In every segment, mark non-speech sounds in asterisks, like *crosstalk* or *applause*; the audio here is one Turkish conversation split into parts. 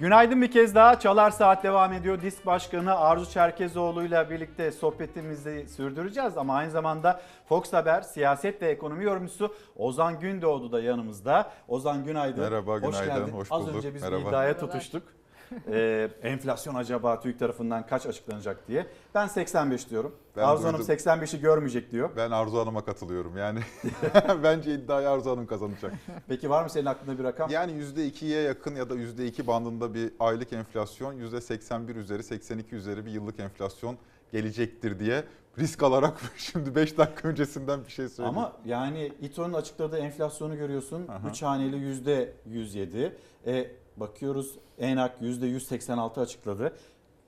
Günaydın bir kez daha. Çalar Saat devam ediyor. Disk Başkanı Arzu Çerkezoğlu ile birlikte sohbetimizi sürdüreceğiz. Ama aynı zamanda Fox Haber siyaset ve ekonomi yorumcusu Ozan Gündoğdu da yanımızda. Ozan günaydın. Merhaba, Hoş günaydın, geldin. hoş Az bulduk. önce biz bir Merhaba. iddiaya tutuştuk. *laughs* Ee, enflasyon acaba TÜİK tarafından kaç açıklanacak diye. Ben 85 diyorum. Ben Arzu Hanım duydum. 85'i görmeyecek diyor. Ben Arzu Hanım'a katılıyorum. Yani *laughs* *laughs* bence iddiayı Arzu Hanım kazanacak. Peki var mı senin aklında bir rakam? Yani %2'ye yakın ya da %2 bandında bir aylık enflasyon, %81 üzeri, 82 üzeri bir yıllık enflasyon gelecektir diye risk alarak *laughs* şimdi 5 dakika öncesinden bir şey söyleyeyim. Ama yani İTO'nun açıkladığı enflasyonu görüyorsun. Aha. 3 haneli yüzde 107. E, bakıyoruz ENAK yüzde 186 açıkladı.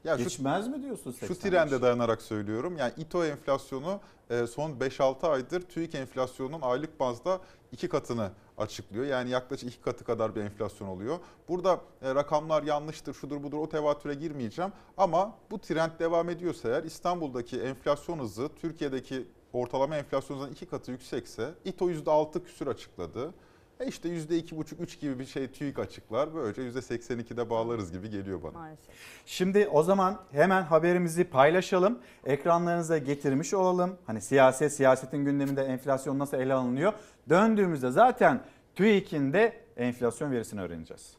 Ya şu, Geçmez mi diyorsun 85? şu trende dayanarak söylüyorum. Yani İTO enflasyonu e, son 5-6 aydır TÜİK enflasyonunun aylık bazda iki katını açıklıyor. Yani yaklaşık iki katı kadar bir enflasyon oluyor. Burada e, rakamlar yanlıştır, şudur budur o tevatüre girmeyeceğim. Ama bu trend devam ediyorsa eğer İstanbul'daki enflasyon hızı Türkiye'deki ortalama enflasyondan iki katı yüksekse İTO %6 küsür açıkladı. E işte %2,5-3 gibi bir şey TÜİK açıklar. Böylece %82'de bağlarız gibi geliyor bana. Maalesef. Şimdi o zaman hemen haberimizi paylaşalım. Ekranlarınıza getirmiş olalım. Hani siyaset, siyasetin gündeminde enflasyon nasıl ele alınıyor? Döndüğümüzde zaten TÜİK'in de enflasyon verisini öğreneceğiz.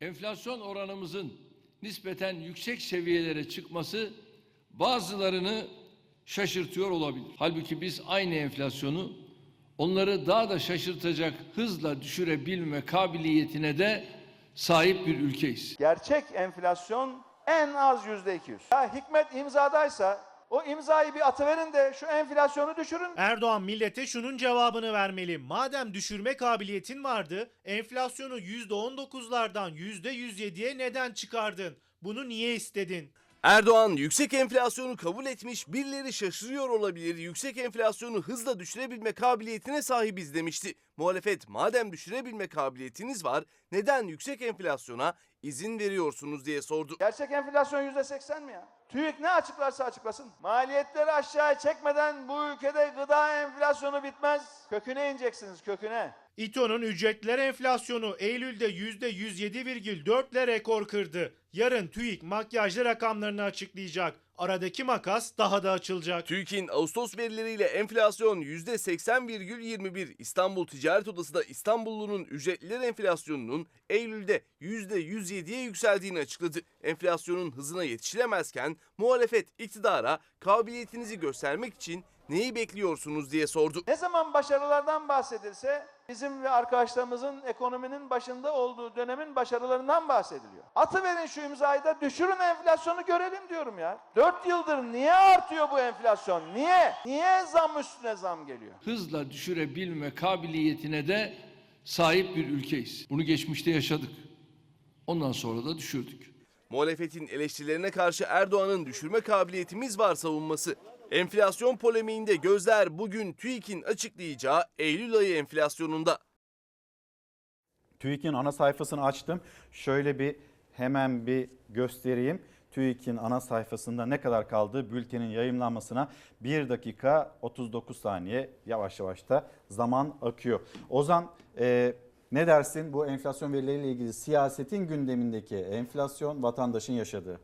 enflasyon oranımızın nispeten yüksek seviyelere çıkması bazılarını şaşırtıyor olabilir. Halbuki biz aynı enflasyonu onları daha da şaşırtacak hızla düşürebilme kabiliyetine de sahip bir ülkeyiz. Gerçek enflasyon en az yüzde 200. Ya hikmet imzadaysa o imzayı bir atıverin de şu enflasyonu düşürün. Erdoğan millete şunun cevabını vermeli. Madem düşürme kabiliyetin vardı, enflasyonu %19'lardan %107'ye neden çıkardın? Bunu niye istedin? Erdoğan yüksek enflasyonu kabul etmiş, birileri şaşırıyor olabilir. Yüksek enflasyonu hızla düşürebilme kabiliyetine sahibiz demişti. Muhalefet madem düşürebilme kabiliyetiniz var, neden yüksek enflasyona izin veriyorsunuz diye sordu. Gerçek enflasyon yüzde 80 mi ya? TÜİK ne açıklarsa açıklasın. Maliyetleri aşağıya çekmeden bu ülkede gıda enflasyonu bitmez. Köküne ineceksiniz köküne. İTO'nun ücretler enflasyonu Eylül'de %107,4 ile rekor kırdı. Yarın TÜİK makyajlı rakamlarını açıklayacak. Aradaki makas daha da açılacak. TÜİK'in Ağustos verileriyle enflasyon %80,21. İstanbul Ticaret Odası da İstanbullunun ücretliler enflasyonunun Eylül'de %107'ye yükseldiğini açıkladı. Enflasyonun hızına yetişilemezken muhalefet iktidara kabiliyetinizi göstermek için neyi bekliyorsunuz diye sordu. Ne zaman başarılardan bahsedilse bizim ve arkadaşlarımızın ekonominin başında olduğu dönemin başarılarından bahsediliyor. Atıverin şu imzayı da düşürün enflasyonu görelim diyorum ya. 4 yıldır niye artıyor bu enflasyon? Niye? Niye zam üstüne zam geliyor? Hızla düşürebilme kabiliyetine de sahip bir ülkeyiz. Bunu geçmişte yaşadık. Ondan sonra da düşürdük. Muhalefetin eleştirilerine karşı Erdoğan'ın düşürme kabiliyetimiz var savunması. Enflasyon polemiğinde gözler bugün TÜİK'in açıklayacağı Eylül ayı enflasyonunda. TÜİK'in ana sayfasını açtım. Şöyle bir hemen bir göstereyim. TÜİK'in ana sayfasında ne kadar kaldı bültenin yayınlanmasına 1 dakika 39 saniye yavaş yavaş da zaman akıyor. Ozan e, ne dersin bu enflasyon verileriyle ilgili siyasetin gündemindeki enflasyon vatandaşın yaşadığı?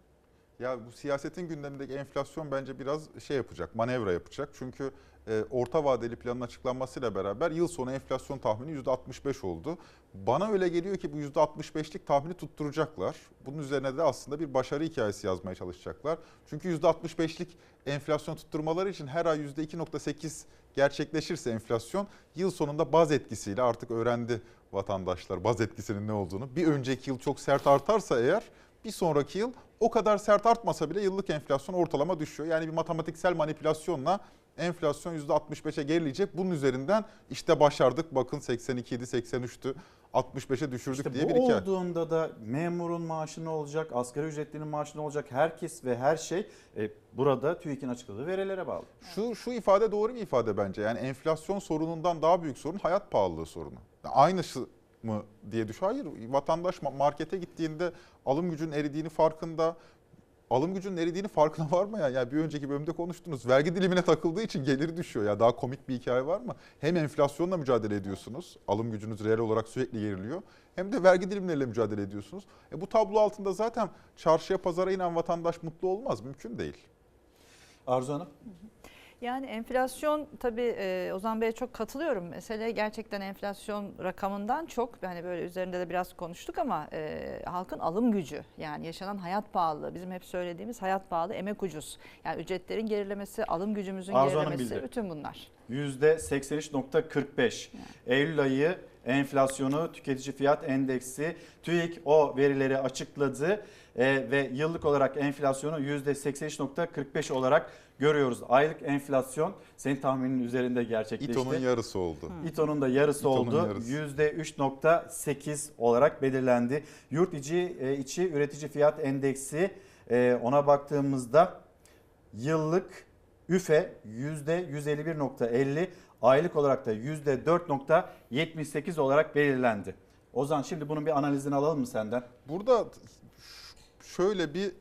Ya bu siyasetin gündemindeki enflasyon bence biraz şey yapacak, manevra yapacak. Çünkü e, orta vadeli planın açıklanmasıyla beraber yıl sonu enflasyon tahmini %65 oldu. Bana öyle geliyor ki bu %65'lik tahmini tutturacaklar. Bunun üzerine de aslında bir başarı hikayesi yazmaya çalışacaklar. Çünkü %65'lik enflasyon tutturmaları için her ay %2.8 gerçekleşirse enflasyon yıl sonunda baz etkisiyle artık öğrendi vatandaşlar baz etkisinin ne olduğunu. Bir önceki yıl çok sert artarsa eğer bir sonraki yıl o kadar sert artmasa bile yıllık enflasyon ortalama düşüyor. Yani bir matematiksel manipülasyonla enflasyon %65'e gerileyecek. Bunun üzerinden işte başardık bakın 82 idi 83'tü 65'e düşürdük İşte diye bir hikaye. olduğunda da memurun maaşı ne olacak, asgari ücretlinin maaşı ne olacak, herkes ve her şey e, burada TÜİK'in açıkladığı verilere bağlı. Şu, şu ifade doğru bir ifade bence. Yani enflasyon sorunundan daha büyük sorun hayat pahalılığı sorunu. Yani Aynısı mı diye düş. Hayır vatandaş ma- markete gittiğinde alım gücünün eridiğini farkında. alım gücünün eridiğini farkına *laughs* varmayan yani bir önceki bölümde konuştunuz. Vergi dilimine takıldığı için geliri düşüyor. Ya daha komik bir hikaye var mı? Hem enflasyonla mücadele ediyorsunuz. Alım gücünüz reel olarak sürekli geriliyor. Hem de vergi dilimleriyle mücadele ediyorsunuz. E bu tablo altında zaten çarşıya pazara inen vatandaş mutlu olmaz. Mümkün değil. Arzu Hanım. Yani enflasyon tabii e, Ozan Bey'e çok katılıyorum. Mesele gerçekten enflasyon rakamından çok hani böyle üzerinde de biraz konuştuk ama e, halkın alım gücü yani yaşanan hayat pahalılığı bizim hep söylediğimiz hayat pahalı emek ucuz. Yani ücretlerin gerilemesi, alım gücümüzün Arzu gerilemesi bildi. bütün bunlar. %83.45. Eylül ayı enflasyonu, tüketici fiyat endeksi, TÜİK o verileri açıkladı E, ve yıllık olarak enflasyonu %83.45 olarak görüyoruz. Aylık enflasyon senin tahminin üzerinde gerçekleşti. İTO'nun yarısı oldu. İTO'nun da yarısı İTO'nun oldu. yarısı. %3.8 olarak belirlendi. Yurt içi, e, içi üretici fiyat endeksi e, ona baktığımızda yıllık üfe %151.50 aylık olarak da %4.78 olarak belirlendi. Ozan şimdi bunun bir analizini alalım mı senden? Burada şöyle bir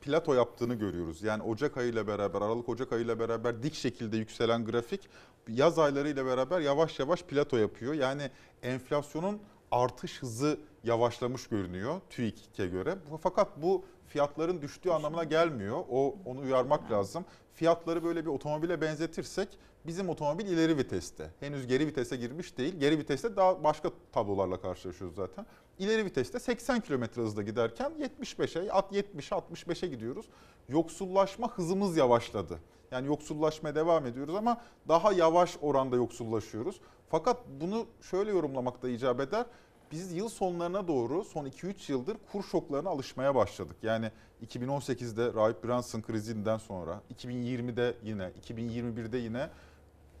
plato yaptığını görüyoruz. Yani Ocak ayıyla beraber, Aralık Ocak ayıyla beraber dik şekilde yükselen grafik yaz aylarıyla beraber yavaş yavaş plato yapıyor. Yani enflasyonun artış hızı yavaşlamış görünüyor TÜİK'e göre. Fakat bu fiyatların düştüğü anlamına gelmiyor. O onu uyarmak lazım. Fiyatları böyle bir otomobile benzetirsek bizim otomobil ileri viteste. Henüz geri vitese girmiş değil. Geri viteste daha başka tablolarla karşılaşıyoruz zaten. İleri viteste 80 km hızla giderken 75'e, at 70'e, 65'e gidiyoruz. Yoksullaşma hızımız yavaşladı. Yani yoksullaşmaya devam ediyoruz ama daha yavaş oranda yoksullaşıyoruz. Fakat bunu şöyle yorumlamak da icap eder. Biz yıl sonlarına doğru son 2-3 yıldır kur şoklarına alışmaya başladık. Yani 2018'de Rahip Brunson krizinden sonra, 2020'de yine, 2021'de yine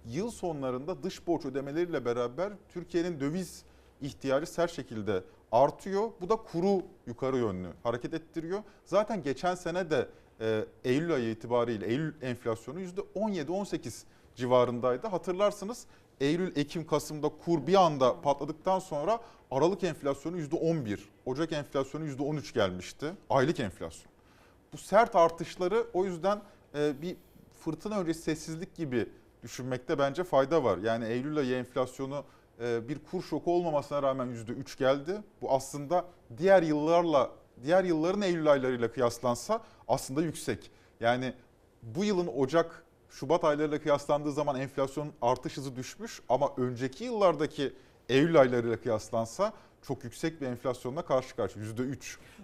yıl sonlarında dış borç ödemeleriyle beraber Türkiye'nin döviz ihtiyacı sert şekilde artıyor. Bu da kuru yukarı yönlü hareket ettiriyor. Zaten geçen sene de e, Eylül ayı itibariyle Eylül enflasyonu %17-18 civarındaydı. Hatırlarsınız Eylül, Ekim, Kasım'da kur bir anda patladıktan sonra Aralık enflasyonu %11, Ocak enflasyonu %13 gelmişti. Aylık enflasyon. Bu sert artışları o yüzden e, bir fırtına öncesi sessizlik gibi düşünmekte bence fayda var. Yani Eylül ayı enflasyonu e, bir kur şoku olmamasına rağmen %3 geldi. Bu aslında diğer yıllarla diğer yılların Eylül aylarıyla kıyaslansa aslında yüksek. Yani bu yılın Ocak Şubat aylarıyla kıyaslandığı zaman enflasyonun artış hızı düşmüş ama önceki yıllardaki Eylül aylarıyla kıyaslansa çok yüksek bir enflasyonla karşı karşıya %3.